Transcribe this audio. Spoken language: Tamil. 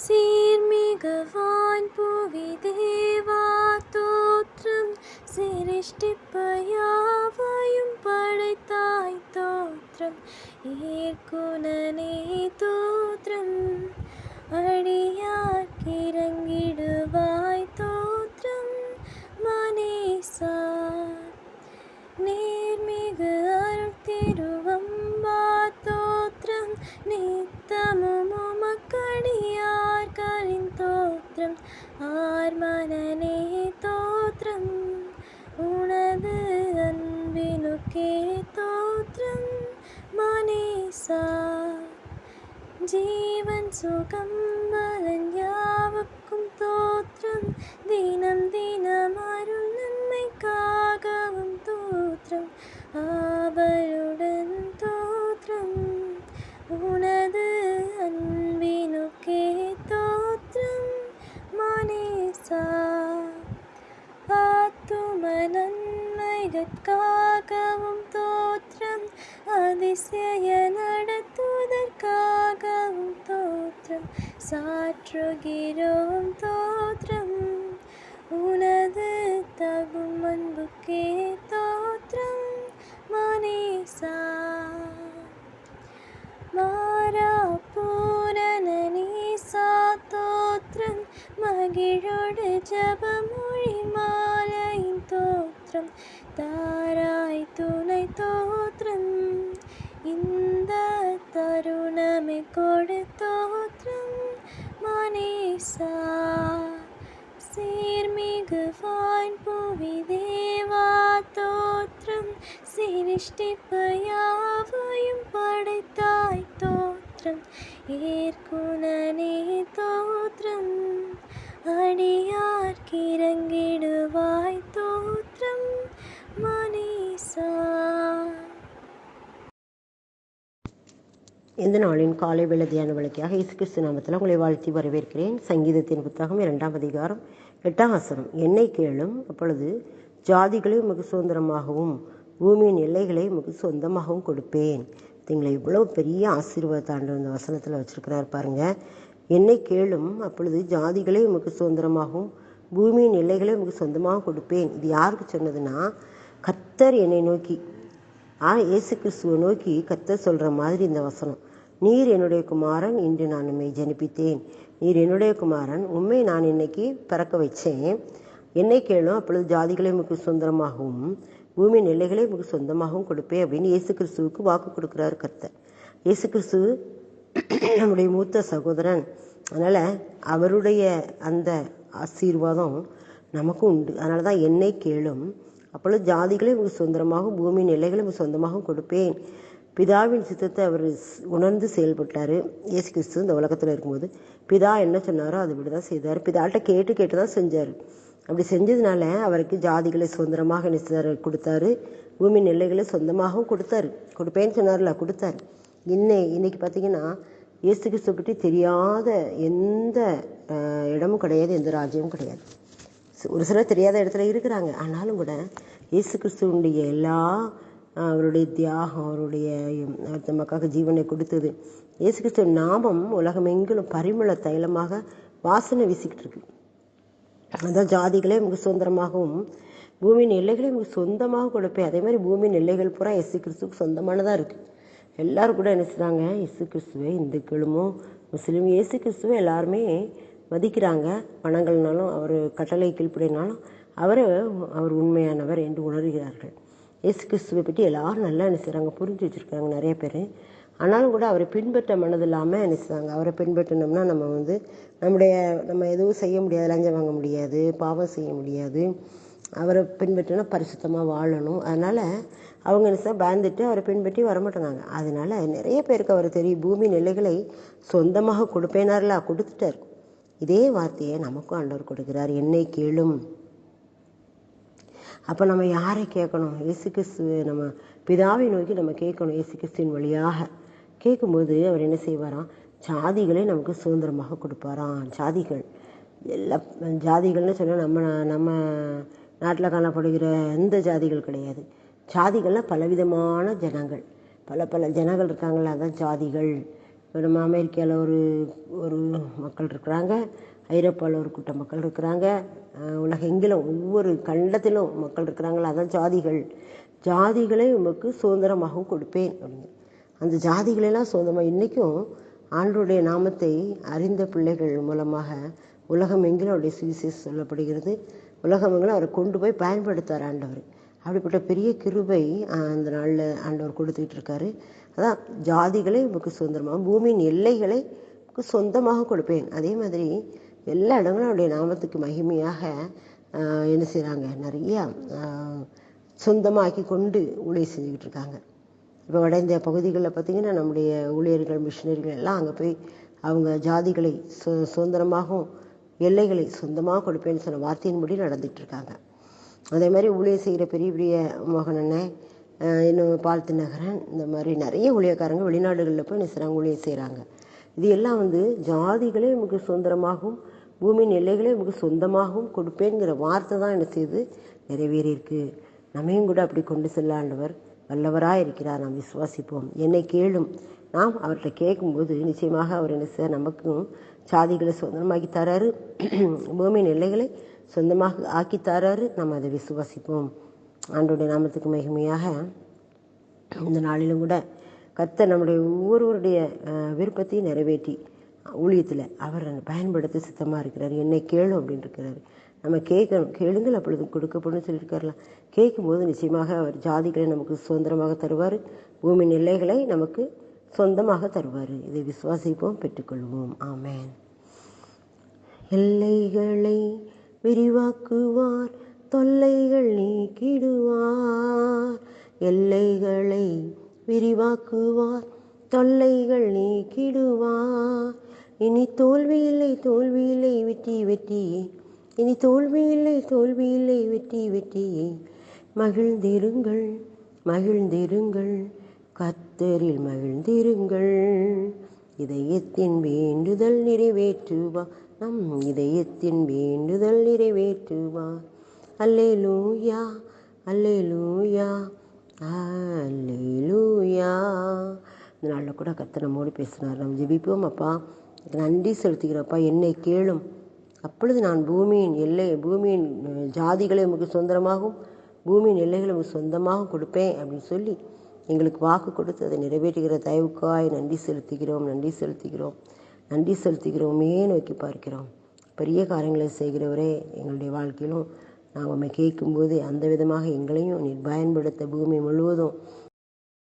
சீர்மிகவான் புவி தேவா தோற்றம் சிருஷ்டிப்பயாவையும் படைத்தாய் தோற்றம். ஏற்குணனே தோ தோற்றம் ஆர்மனனே தோற்றம் உனது அன்பினுக்கே தோற்றம் மனேசா ஜீவன் சுகம் பலன் யாவுக்கும் தோற்றம் தோற்றம் சாற்றுகிறோம் தோற்றம். உனது தகும் அன்புக்கே தோற்றம் மனேசா. மாறா பூரண தோற்றம் மகிழோடு ஜபமொழி மாலையின் தோற்றம். தாராய் துணை தோற்றம் இந்த தருணமை கொடுத்தோ மனேசா சீர்மிகு வான் புவி தேவா தோற்றம் சிருஷ்டிப்பு யாவையும் படைத்தாய் தோற்றம். ஏற்குணனே இந்த நாளின் காலை வேளை தியான விளக்கியாக இயேசு கிறிஸ்து நாமத்தில் உங்களை வாழ்த்தி வரவேற்கிறேன். சங்கீதத்தின் புத்தகம் இரண்டாம் அதிகாரம் எட்டாம் வசனம். என்னை கேளும் அப்பொழுது ஜாதிகளை உமக்கு சுதந்திரமாகவும் பூமியின் எல்லைகளை உமக்கு சொந்தமாகவும் கொடுப்பேன். இதுங்களை இவ்வளோ பெரிய ஆசீர்வாதத்தாண்டு இந்த வசனத்தில் வச்சுருக்கிறார் பாருங்கள் என்னை கேளும் அப்பொழுது ஜாதிகளை உமக்கு சுதந்திரமாகவும் பூமியின் எல்லைகளை உமக்கு சொந்தமாக கொடுப்பேன். இது யாருக்கு சொன்னதுன்னா கத்தர் என்னை நோக்கி ஆ இயேசு கிறிஸ்துவை நோக்கி கத்தர் சொல்கிற மாதிரி இந்த வசனம். நீர் என்னுடைய குமாரன் இன்று நான் உண்மை ஜனிப்பித்தேன். நீர் என்னுடைய குமாரன் உண்மை நான் இன்னைக்கு பிறக்க வச்சேன். என்னை கேளும் அப்பொழுது ஜாதிகளை உமக்கு சொந்தமாகவும் பூமி நிலைகளை உமக்கு சொந்தமாகவும் கொடுப்பேன் அப்படின்னு இயேசு கிறிஸ்துவுக்கு வாக்கு கொடுக்குறாரு கர்த்தர். இயேசு கிறிஸ்து நம்முடைய மூத்த சகோதரன். அதனால் அவருடைய அந்த ஆசீர்வாதம் நமக்கும் உண்டு. அதனால தான் என்னை கேளும் அப்பொழுது ஜாதிகளை உங்களுக்கு சொந்தமாகவும் பூமி நிலைகளை உங்களுக்கு சொந்தமாகவும் கொடுப்பேன். பிதாவின் சித்தத்தை அவர் உணர்ந்து செயல்பட்டார். இயேசு கிறிஸ்து இந்த உலகத்தில் இருக்கும்போது பிதா என்ன சொன்னாரோ அதை இப்படி தான் செய்தார். பிதாட்ட கேட்டு கேட்டு தான் செஞ்சார். அப்படி செஞ்சதுனால அவருக்கு ஜாதிகளை சுதந்திரமாக என்ன கொடுத்தாரு. பூமி நிலைகளை சொந்தமாகவும் கொடுத்தாரு. கொடுப்பேன்னு சொன்னார்ல கொடுத்தாரு. இன்னை இன்னைக்கு பார்த்தீங்கன்னா இயேசு கிறிஸ்துவ பற்றி தெரியாத எந்த இடமும் கிடையாது எந்த ராஜ்யமும் கிடையாது. ஒரு சிலர் தெரியாத இடத்துல இருக்கிறாங்க. ஆனாலும் கூட இயேசு கிறிஸ்துவனுடைய எல்லா அவருடைய தியாகம் அவருடைய உம், அவர் நமக்காக ஜீவனை கொடுத்தது. இயேசு கிறிஸ்துவ நாமம் உலகமெங்கிலும் பரிமள தைலமாக வாசனை வீசிக்கிட்டு இருக்கு. அதான் ஜாதிகளே மிக சுதந்திரமாகவும் பூமியின் எல்லைகளே மிக சொந்தமாக கொடுப்பேன் அதே மாதிரி பூமியின் எல்லைகள் பூரா இயேசு கிறிஸ்துவுக்கு சொந்தமானதாக இருக்குது எல்லோரும் கூட என்ன செய்றாங்க? இயேசு கிறிஸ்துவை இந்துக்களுமோ முஸ்லீம் இயேசு கிறிஸ்துவை எல்லாருமே மதிக்கிறாங்க. பணங்கள்னாலும் அவர் கட்டளை கீழ்ப்படினாலும் அவரை அவர் உண்மையானவர் என்று உணர்கிறார்கள். இயேசு கிறிஸ்துவை பற்றி எல்லாரும் நல்லா என்ன செய்கிறாங்க புரிஞ்சு வச்சுருக்காங்க நிறைய பேர். ஆனாலும் கூட அவரை பின்பற்ற மனதில்லாமல் என்ன செய்றாங்க அவரை பின்பற்றினோம்னா நம்ம வந்து நம்முடைய நம்ம எதுவும் செய்ய முடியாது. லஞ்சம் வாங்க முடியாது. பாவம் செய்ய முடியாது. அவரை பின்பற்றினா பரிசுத்தமாக வாழணும். அதனால் அவங்க என்ன பயந்துட்டு அவரை பின்பற்றி வரமாட்டேங்காங்க அதனால் நிறைய பேருக்கு அவர் தெரியும் பூமி நிலைகளை சொந்தமாக கொடுப்பேனார்லா கொடுத்துட்டார். இதே வார்த்தையை நமக்கும் ஆண்டவர் கொடுக்கிறார். என்னை கேளும். அப்போ நம்ம யாரை கேட்கணும்? இயேசு கிறிஸ்து நம்ம பிதாவை நோக்கி நம்ம கேட்கணும் இயேசு கிறிஸ்துவின் வழியாக. கேட்கும்போது அவர் என்ன செய்வாராம்? ஜாதிகளை நமக்கு சுதந்திரமாக கொடுப்பாராம். ஜாதிகள். எல்லா ஜாதிகள்னு சொன்னால் நம்ம நம்ம நாட்டில் காணப்படுகிற எந்த ஜாதிகள் கிடையாது. ஜாதிகள்லாம் பலவிதமான ஜனங்கள். பல பல ஜனங்கள் இருக்காங்களா அதான் ஜாதிகள். இப்போ நம்ம அமெரிக்காவில் ஒரு ஒரு மக்கள் இருக்கிறாங்க. ஐரோப்பாவில் ஒரு கூட்டம் மக்கள் இருக்கிறாங்க. உலகெங்கிலும் ஒவ்வொரு கண்டத்திலும் மக்கள் இருக்கிறாங்களா? அதான் ஜாதிகள். ஜாதிகளை உமக்கு சுதந்திரமாகவும் கொடுப்பேன் அப்படின்னு. அந்த ஜாதிகளெல்லாம் சுதந்திரமாக இன்றைக்கும் ஆண்டருடைய நாமத்தை அறிந்த பிள்ளைகள் மூலமாக உலகம் எங்கிலும் அவருடைய சுவிசேஷம் சொல்லப்படுகிறது. உலகம் எங்கிலும் அவரை கொண்டு போய் பயன்படுத்தார் ஆண்டவர். அப்படிப்பட்ட பெரிய கிருபை அந்த நாளில் ஆண்டவர் கொடுத்துக்கிட்டு இருக்காரு. அதான் ஜாதிகளை உமக்கு சுதந்திரமாக பூமியின் எல்லைகளை சொந்தமாக கொடுப்பேன். அதே மாதிரி எல்லா இடங்களும் அவருடைய நாமத்துக்கு மகிமையாக என்ன செய்கிறாங்க நிறையா சொந்தமாக்கி கொண்டு ஊழியர் செஞ்சுக்கிட்டு இருக்காங்க. இப்போ வட இந்திய பகுதிகளில் பார்த்திங்கன்னா நம்முடைய ஊழியர்கள் மிஷினரிகள் எல்லாம் அங்கே போய் அவங்க ஜாதிகளை சு சுதந்திரமாகவும் எல்லைகளை சொந்தமாக கொடுப்பேன்னு சொன்ன வார்த்தையின்படி முடி நடந்துகிட்ருக்காங்க அதே மாதிரி ஊழியர் செய்கிற பெரிய பெரிய மோகன் இன்னும் பால்த்து நகரன் இந்த மாதிரி நிறைய ஊழியக்காரங்க வெளிநாடுகளில் போய் என்ன செய்கிறாங்க ஊழியர் செய்கிறாங்க இது எல்லாம் வந்து ஜாதிகளே நமக்கு சுதந்திரமாகவும் பூமியின் எல்லைகளை நமக்கு சொந்தமாகவும் கொடுப்பேங்கிற வார்த்தை தான் என்ன செய்து நிறைவேறியிருக்கு. நம்மையும் கூட அப்படி கொண்டு செல்ல ஆண்டவர் வல்லவராக இருக்கிறார். நாம் விசுவாசிப்போம். என்னை கேளும். நாம் அவர்கிட்ட கேட்கும்போது நிச்சயமாக அவர் என்ன செய்ய நமக்கும் சாதிகளை சொந்தமாக்கி தராரு. பூமியின் எல்லைகளை சொந்தமாக ஆக்கி தராரு. நம்ம அதை விசுவாசிப்போம். ஆண்டோடைய நாமத்துக்கு மிகமையாக இந்த நாளிலும் கூட கத்த நம்முடைய ஒவ்வொருவருடைய விருப்பத்தையும் நிறைவேற்றி ஊழியத்தில் அவர் பயன்படுத்த சித்தமாக இருக்கிறார். என்னை கேளும் அப்படின்னு இருக்கிறாரு. நம்ம கேட்கணும் கேளுங்கள் அப்பொழுது கொடுக்கப்படும் சொல்லியிருக்காரலாம் கேட்கும்போது நிச்சயமாக அவர் ஜாதிகளை நமக்கு சுதந்திரமாக தருவார். பூமி எல்லைகளை நமக்கு சொந்தமாக தருவார். இதை விசுவாசிப்போம் பெற்றுக்கொள்வோம். ஆமேன். எல்லைகளை விரிவாக்குவார் தொல்லைகள் நீக்கிடுவார். எல்லைகளை விரிவாக்குவார் தொல்லைகள் நீக்கிடுவார். இனி தோல்வியில்லை தோல்வியில்லை வெற்றி வெற்றியே இனி தோல்வி இல்லை வெற்றி வெற்றியே மகிழ்ந்திருங்கள் மகிழ்ந்திருங்கள். கத்தரில் மகிழ்ந்திருங்கள். இதயத்தின் வேண்டுதல் நிறைவேற்றுவா. நம் இதயத்தின் வேண்டுதல் நிறைவேற்றுவா. அல்லே லூயா அல்லே லூயா அல்லே லூயா இந்த நாளில் கூட கர்த்தர் நம்மோடு பேசினார். நம்ம ஜெபிப்போம் அப்பா. நன்றி செலுத்துகிறப்பா என்னை கேளும். அப்பொழுது நான் பூமியின் எல்லை பூமியின் ஜாதிகளை உமக்கு சொந்தமாகவும் பூமியின் எல்லைகளை உமக்கு சொந்தமாக கொடுப்பேன் அப்படின்னு சொல்லி எங்களுக்கு வாக்கு கொடுத்து அதை நிறைவேற்றுகிற தயவுக்காய் நன்றி செலுத்துகிறோம் நன்றி செலுத்துகிறோம் நன்றி செலுத்துகிறோமே நோக்கி பார்க்கிறோம். பெரிய காரியங்களை செய்கிறவரே எங்களுடைய வாழ்க்கையிலும் நாங்கள் உண்மை கேட்கும்போது அந்த விதமாக எங்களையும் நீர் பயன்படுத்த பூமி முழுவதும்